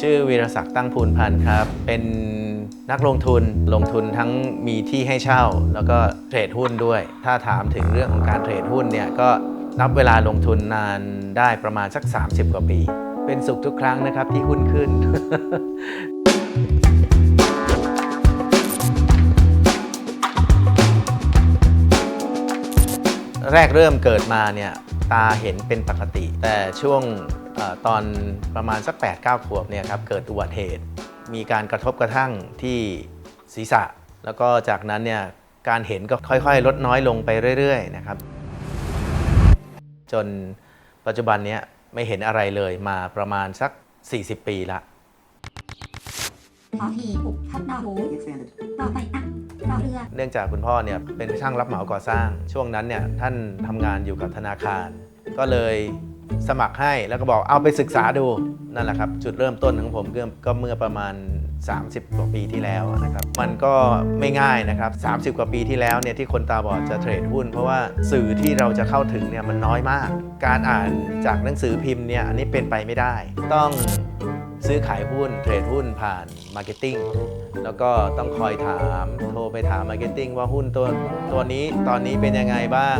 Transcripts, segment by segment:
ชื่อวีรศักดิ์ตั้งพูนพันธ์ครับ เป็นนักลงทุนลงทุนทั้งมีที่ให้เช่า แล้วก็เทรดหุ้นด้วย ถ้าถามถึงเรื่องของการเทรดหุ้นเนี่ยก็นับเวลาลงทุนนานได้ประมาณสัก 30 กว่าปี เป็นสุขทุกครั้งนะครับที่หุ้นขึ้น แรกเริ่มเกิดมาเนี่ยตาเห็นเป็นปกติ แต่ช่วง ตอนประมาณสัก 8-9 ขวบเนี่ยครับเกิดอุบัติเหตุ มีการกระทบกระทั่งที่ศีรษะ แล้วก็จากนั้นเนี่ยการเห็นก็ค่อยๆ ลดน้อยลงไปเรื่อยๆนะครับ จนปัจจุบันเนี้ยไม่เห็นอะไรเลยมาประมาณสัก 40 ปีละขอทีปุกทับนอหู expanded. ต่อไปอะรอเรือเนื่องจากคุณพ่อเนี่ยเป็นช่างรับเหมาก่อสร้าง ช่วงนั้นเนี่ยท่านทำงานอยู่กับธนาคาร ก็เลย สมัครให้แล้วก็บอกเอาไปศึกษาดูนั่นแหละครับ จุดเริ่มต้นของผมก็เมื่อประมาณ 30 กว่าปีที่แล้วนะครับ มันก็ไม่ง่ายนะครับ 30 กว่าปีที่แล้วเนี่ยที่คนตาบอดจะเทรดหุ้น เพราะว่าสื่อที่เราจะเข้าถึงเนี่ยมันน้อยมาก การอ่านจากหนังสือพิมพ์เนี่ยอันนี้เป็นไปไม่ได้ ต้องซื้อขายหุ้นเทรดหุ้นผ่านมาร์เก็ตติ้งแล้วก็ต้องคอยถามโทรไปถามมาร์เก็ตติ้งว่าหุ้นตัวตัวนี้ตอนนี้เป็นยังไงบ้าง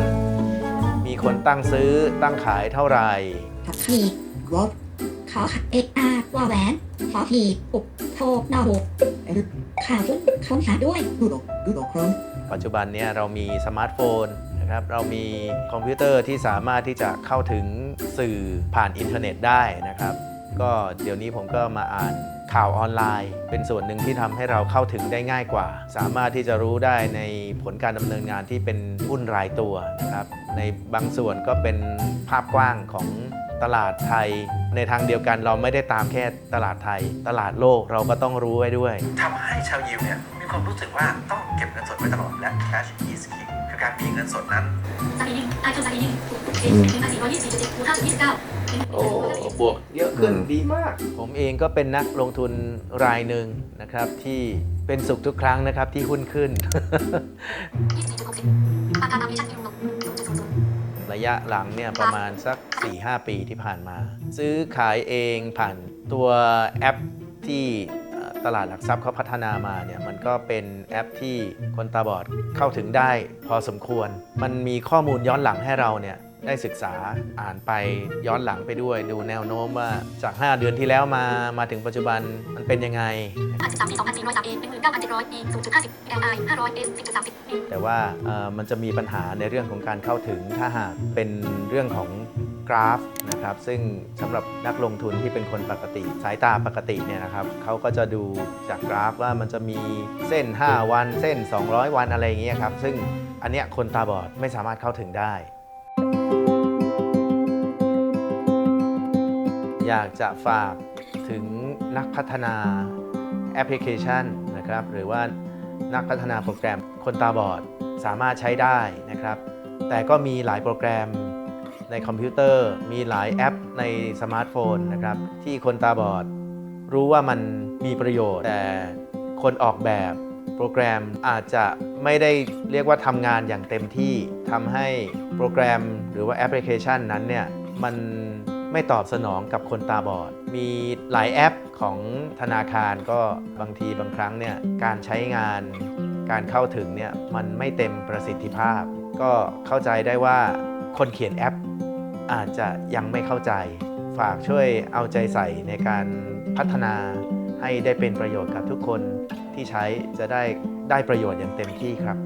มีคนตั้งซื้อตั้งขายเท่าไหร่ทีบ Growth. ขอเอ็กอาร์วอแหวนขอทีบปุกโทนอหู Edit. ข่าวหุ้นค้นหาด้วย Google. Google Chrome. ปัจจุบันเนี้เรามีสมาร์ทโฟนนะครับเรามีคอมพิวเตอร์ที่สามารถที่จะเข้าถึงสื่อผ่านอินเทอร์เน็ตได้นะครับ ก็เดี๋ยวนี้ผมก็มาอ่าน ข่าวออนไลน์ เป็นส่วนหนึ่งที่ทำให้เราเข้าถึงได้ง่ายกว่า สามารถที่จะรู้ได้ในผลการดำเนินงานที่เป็นหุ้นรายตัวนะครับในบางส่วนก็เป็นภาพกว้างของตลาดไทย ในทางเดียวกันเราไม่ได้ตามแค่ตลาดไทย ตลาดโลกเราก็ต้องรู้ไว้ด้วยทำให้ชาวยิวเนี่ยมีความรู้สึกว่าต้องเก็บเงินสดไว้ตลอดและ cash is king การมีเงินสดนั้นซาลีนิงไอคอนซาลีนิงปุกเอ็นหนึ่งพันสี่ร้อยยี่สิบเจ็ดคูณห้าสิบยี่สิบเก้าโอ้บวกเยอะขึ้นดีมาก ผมเองก็เป็นนักลงทุนรายหนึ่งนะครับที่เป็นสุขทุกครั้งนะครับที่หุ้นขึ้น ระยะหลังเนี่ยประมาณสัก 4-5 ปีที่ผ่านมา ซื้อขายเองผ่านตัวแอปที่ ตลาดหลักทรัพย์เขาพัฒนามาเนี่ยมันก็เป็นแอปที่คนตาบอดเข้าถึงได้พอสมควร มันมีข้อมูลย้อนหลังให้เราเนี่ยได้ศึกษาอ่านไปย้อนหลังไปด้วย ดูแนวโน้มว่าจาก 5 เดือนที่แล้วมามาถึงปัจจุบันมันเป็นยังไงอันสิบสามปีสองพันสี่ร้อยสามเอหนึ่งหมื่นเก้าพันเจ็ดร้อยปีศูนย์จุดห้าสิบเอไอห้าร้อยเอสิบจุดสามสิบปีแต่ว่าเอ่อมันจะมีปัญหาในเรื่องของการเข้าถึงถ้าหากเป็นเรื่องของ กราฟนะครับซึ่งสำหรับนักลงทุนที่เป็นคนปกติ สายตาปกติเนี่ยนะครับเขาก็จะดูจากกราฟว่ามันจะมีเส้น 5 วัน เส้น 200 วันอะไรอย่างเงี้ยครับซึ่งอันเนี้ยคนตาบอดไม่สามารถเข้าถึงได้ อยากจะฝากถึงนักพัฒนาแอปพลิเคชันนะครับหรือว่านักพัฒนาโปรแกรมคนตาบอดสามารถใช้ได้นะครับ แต่ก็มีหลายโปรแกรม ในคอมพิวเตอร์ มีหลายแอปในสมาร์ทโฟนนะครับที่คนตาบอด รู้ว่ามันมีประโยชน์ แต่คนออกแบบโปรแกรมอาจจะไม่ได้เรียกว่าทำงานอย่างเต็มที่ทำให้โปรแกรมหรือว่าแอปพลิเคชันนั้นเนี่ยมันไม่ตอบสนองกับคนตาบอด มีหลายแอปของธนาคารก็บางทีบางครั้งเนี่ยการใช้งานการเข้าถึงเนี่ยมันไม่เต็มประสิทธิภาพ ก็เข้าใจได้ว่า คนเขียนแอปอาจจะยังไม่เข้าใจ ฝากช่วยเอาใจใส่ในการพัฒนาให้ได้เป็นประโยชน์กับทุกคนที่ใช้จะได้ได้ประโยชน์อย่างเต็มที่ครับ